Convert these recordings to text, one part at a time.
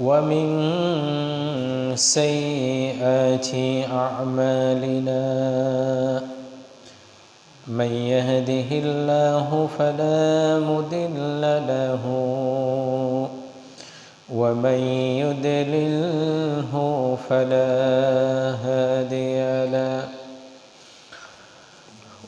ومن سيئات أعمالنا من يهده الله فلا مضل له ومن يدلله فلا هادي له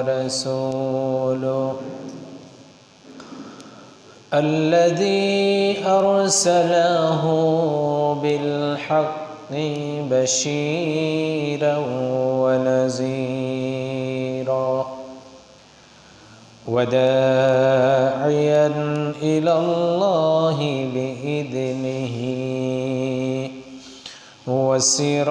ورسوله الذي أرسله بالحق بشيرا ونذيرا وداعيا إلى الله بإذنه وسراجا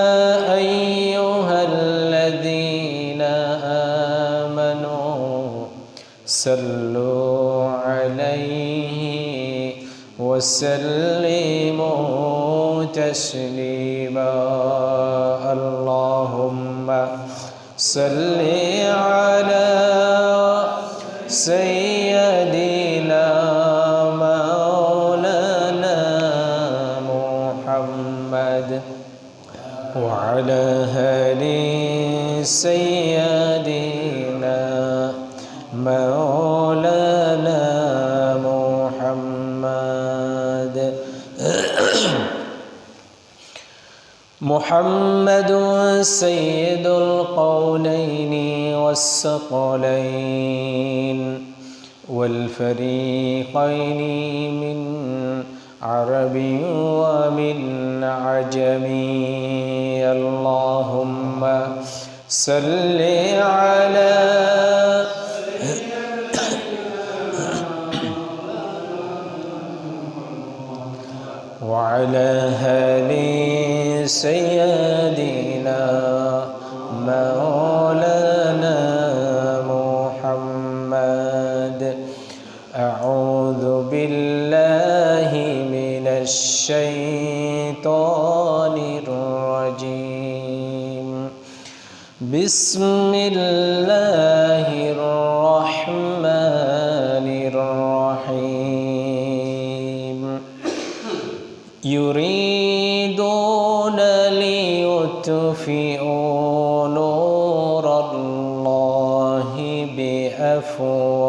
صلوا عليه وسلموا تسليما. اللهم صل على سيدنا مولانا محمد وعلى آل سيدنا محمد سيد القولين والثقلين والفريقين من عرب ومن عجم. اللهم صل على وعلى سيدنا مولانا محمد. أعوذ بالله من الشيطان الرجيم. بسم الله الرحمن الرحيم. يريدون بأفواههم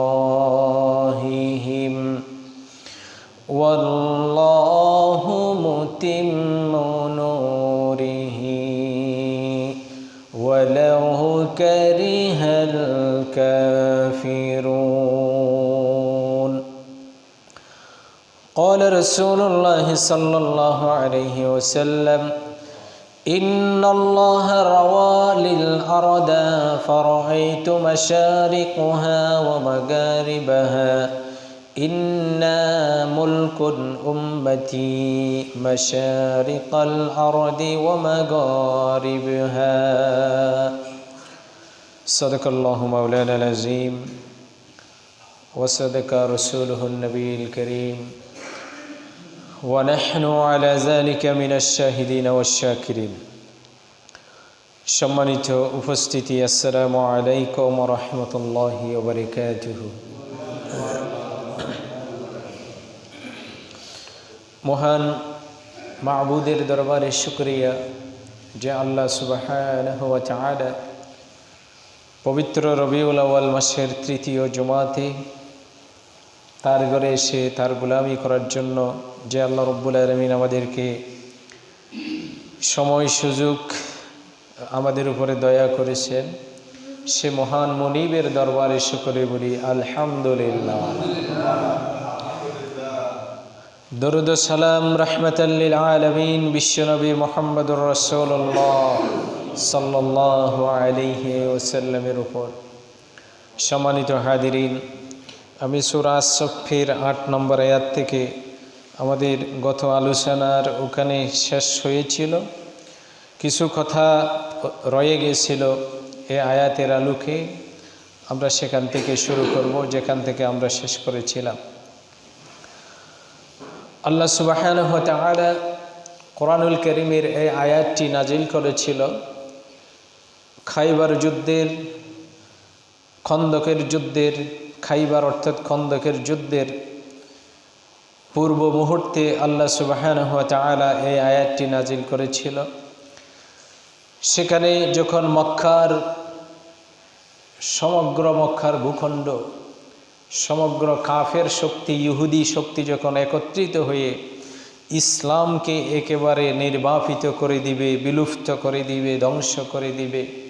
والله متم نوره. ولو كره الكافرون. قال رسول الله صلى الله عليه وسلم إن الله روى للأرض فرأيت مشارقها ومغاربها إنا ملك أمتي مشارق الأرض ومغاربها صدق الله مولانا العظيم وصدق رسوله النبي الكريم ونحن على ذلك من الشاهدين والشاكرين সম্মানিত উপস্থিতি আসসালামু আলাইকুম রহমতুল্লাহ ওবরিকাতুহ মহান মাহবুদের দরবারে শুক্রিয়া যে আল্লাহ সুবাহ পবিত্র রবিউল আওয়াল মাসের তৃতীয় জমাতে তার ঘরে এসে তার গোলামি করার জন্য যে আল্লাহ রব্বুল আলমিন আমাদেরকে সময়, সুযোগ আমাদের উপরে দয়া করেছেন, সে মহান মনিবের দরবারে এসে করে বলি, আলহামদুলিল্লাহ। দরুদ সালাম রহমতাল্লিল আলমিন, বিশ্বনবী মোহাম্মদুর রসৌল্লাহ সাল্লাহ আলিহি ওসাল্লামের উপর। সম্মানিত হাদিরিন আমি সুরাজ সফির আট নম্বর আয়াত থেকে আমাদের গত আলোচনার ওখানে শেষ হয়েছিল। কিছু কথা রয়ে গেছিল এ আয়াতের আলোকে। আমরা সেখান থেকে শুরু করব, যেখান থেকে আমরা শেষ করেছিলাম। আল্লাহ সুবাহান তালা কোরআনুল করিমের এই আয়াতটি নাজিল করেছিল। খাইবার যুদ্ধের, খন্দকের যুদ্ধের খাইবার অর্থাৎ খন্দকের যুদ্ধের পূর্ব মুহূর্তে আল্লাহ সুবাহান তালা এই আয়াতটি নাজিল করেছিল। সেখানে যখন মক্কার সমগ্র মক্কার ভূখণ্ড, সমগ্র কাফের শক্তি, ইহুদি শক্তি যখন একত্রিত হয়ে ইসলামকে একেবারে নির্বাপিত করে দিবে, বিলুপ্ত করে দিবে, ধ্বংস করে দিবে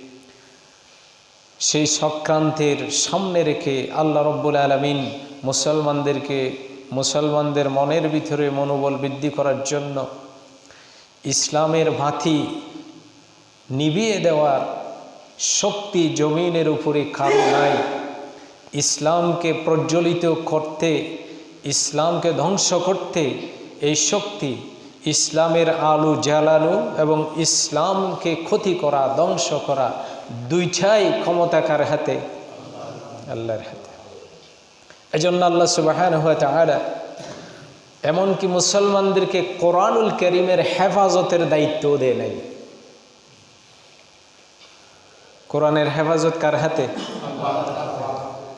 সেই সক্রান্তের সামনে রেখে আল্লাহ রব্বুল আলমিন মুসলমানদেরকে, মুসলমানদের মনের ভিতরে মনোবল বৃদ্ধি করার জন্য ইসলামের ভাতি নিবিয়ে দেওয়ার শক্তি জমিনের উপরে কারও নাই। ইসলামকে প্রজ্বলিত করতে, ইসলামকে ধ্বংস করতে এই শক্তি ইসলামের আলু জ্বালানো এবং ইসলামকে ক্ষতি করা, ধ্বংস করা দুইটাই ক্ষমতাকার হাতে, আল্লাহর হাতে। এজন্য আল্লাহ সুবাহান হয়ে তাহারা এমনকি মুসলমানদেরকে কোরআনুল করিমের হেফাজতের দায়িত্ব দেয় নাই। কোরআনের হেফাজত কার হাতে?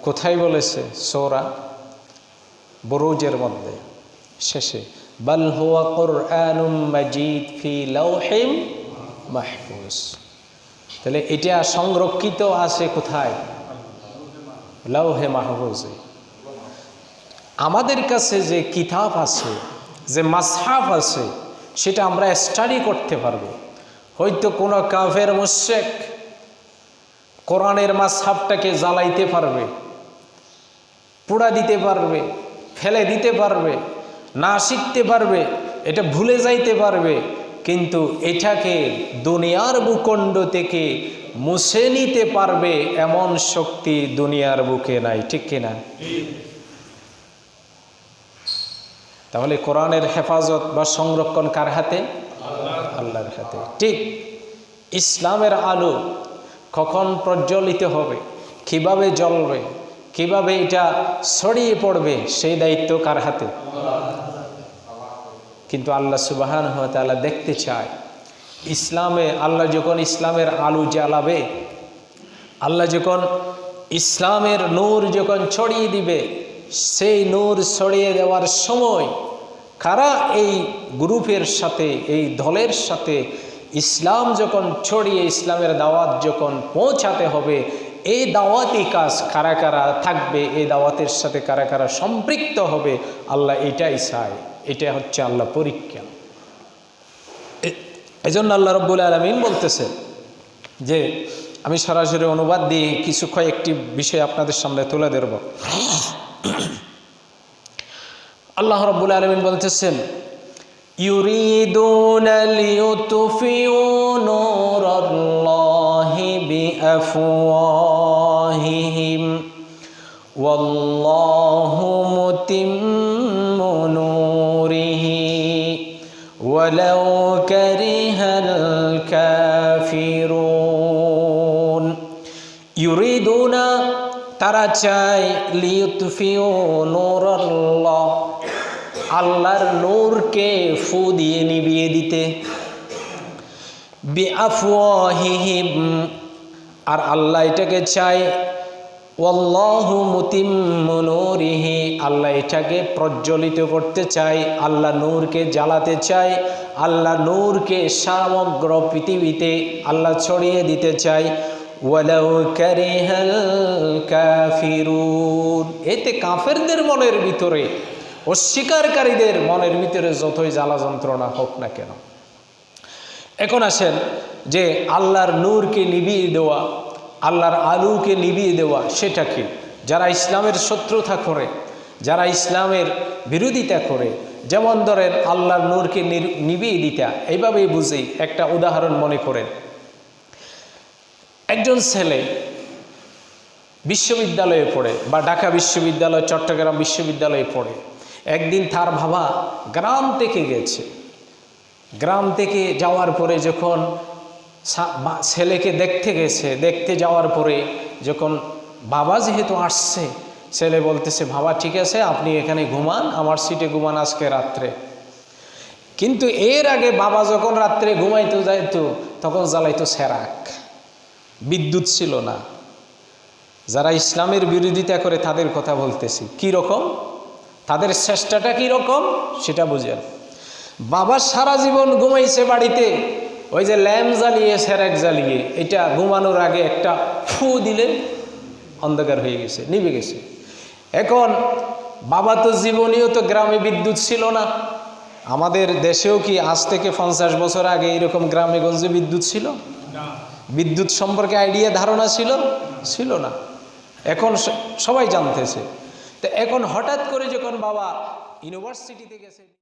কোথায় বলেছে সৌরা বরুজের মধ্যে? শেষে, বাল হুয়া কোরআনুম মাজিদ ফি লাউহিম মাহফুজ। তাহলে এটা সংরক্ষিত আছে কোথায়? লাউহে মাহফুজে। আমাদের কাছে যে কিতাব আছে, যে মাসহাফ আছে, সেটা আমরা স্টাডি করতে পারব। হয়তো কোনো কাফের মুশেক কোরআনের মাসহাফটাকে জ্বালাইতে পারবে, পোড়া দিতে পারবে, ফেলে দিতে পারবে, না শিখতে পারবে, এটা ভুলে যাইতে পারবে কিন্তু এটাকে দুনিয়ার ভূখণ্ড থেকে মুছে নিতে পারবে এমন শক্তি দুনিয়ার বুকে নাই, ঠিক কিনা তাহলে কোরআনের হেফাজত বা সংরক্ষণ কার হাতে? আল্লাহর হাতে। ঠিক ইসলামের আলো কখন প্রজ্বলিত হবে? কীভাবে জ্বলবে? কীভাবে এটা ছড়িয়ে পড়বে? সেই দায়িত্ব কার হাতে? কিন্তু আল্লাহ সুবাহান তালা দেখতে চায়। ইসলামে আল্লাহ যখন ইসলামের আলু জ্বালাবে, আল্লাহ যখন ইসলামের নূর যখন ছড়িয়ে দিবে, সেই নূর ছড়িয়ে দেওয়ার সময় কারা এই গ্রুপের সাথে, এই দলের সাথে ইসলাম যখন ছড়িয়ে, ইসলামের দাওয়াত যখন পৌঁছাতে হবে, এই দাওয়াতি কাজ কারা কারা থাকবে, এই দাওয়াতের সাথে কারা কারা সম্পৃক্ত হবে, আল্লাহ এটাই চায়। এটা হচ্ছে আল্লাহ পরীক্ষা এই জন্য আল্লাহ রব্বুল আলমিন বলতেছে যে আমি সরাসরি অনুবাদ দিয়ে কিছু কয়েকটি বিষয় আপনাদের সামনে তুলে ধরব আল্লাহ রব্বুল আলমিন বলতেছেন يريدون ليطفئوا نور الله بأفواههم والله متم ولو كره الكافرون يريدون তারা চায় লিউতফিও নূর আল্লাহ আল্লাহর নূরকে ফু দিয়ে নিবিয়ে দিতে বিআফওয়াহিহিম আর আল্লাহ এটাকে চায় ওয়াল্লাহু মুতিম্মু নূরিহি, আল্লাহ এটাকে প্রজ্বলিত করতে চায়, আল্লাহ নূরকে জ্বালাতে চায়, আল্লাহ নূরকে সমগ্র পৃথিবীতে আল্লাহ ছড়িয়ে দিতে কারিহাল কাফিরুন। এতে কাফেরদের মনের ভিতরে, অস্বীকারীদের মনের ভিতরে যতই জ্বালা যন্ত্রণা হোক না কেন। এখন আসেন যে আল্লাহর নূরকে নিবিয়ে দেওয়া আল্লাহর আলুকে নিবিয়ে দেওয়া, সেটা কি? যারা ইসলামের শত্রুতা করে, যারা ইসলামের বিরোধিতা করে, যেমন ধরেন আল্লাহর নূরকে নির- নিবিয়ে দিতা, এইভাবেই বুঝি একটা উদাহরণ মনে করেন। একজন ছেলে বিশ্ববিদ্যালয়ে পড়ে বা ঢাকা বিশ্ববিদ্যালয়, চট্টগ্রাম বিশ্ববিদ্যালয়ে পড়ে। একদিন তার বাবা গ্রাম থেকে গেছে। গ্রাম থেকে যাওয়ার পরে যখন ছেলেকে দেখতে গেছে। দেখতে যাওয়ার পরে যখন বাবা যেহেতু আসছে, ছেলে বলতেছে, বাবা, ঠিক আছে, আপনি এখানে ঘুমান, আমার সিটে ঘুমান আজকে রাত্রে। কিন্তু এর আগে বাবা যখন রাত্রে ঘুমাইতে যাইতো, তখন জ্বালাইতো সেরাক। বিদ্যুৎ ছিল না। যারা ইসলামের বিরোধিতা করে তাদের কথা বলতেছি। কি রকম? তাদের চেষ্টাটা কি রকম? সেটা বুঝেন। বাবা সারা জীবন ঘুমাইছে বাড়িতে। ওই যে ল্যাম্প জ্বালিয়ে সেরাক জ্বালিয়ে এটা ঘুমানোর আগে একটা ফু দিলে অন্ধকার হয়ে গেছে নিভে গেছে। এখন বাবা তো জীবনীয় তো গ্রামে বিদ্যুৎ ছিল না। আমাদের দেশেও কি আজ থেকে পঞ্চাশ বছর আগে এরকম গ্রামে গঞ্জে বিদ্যুৎ ছিল? বিদ্যুৎ সম্পর্কে আইডিয়া ধারণা ছিল? ছিল না। এখন সবাই জানতেছে। তো এখন হঠাৎ করে যখন বাবা ইউনিভার্সিটিতে গেছে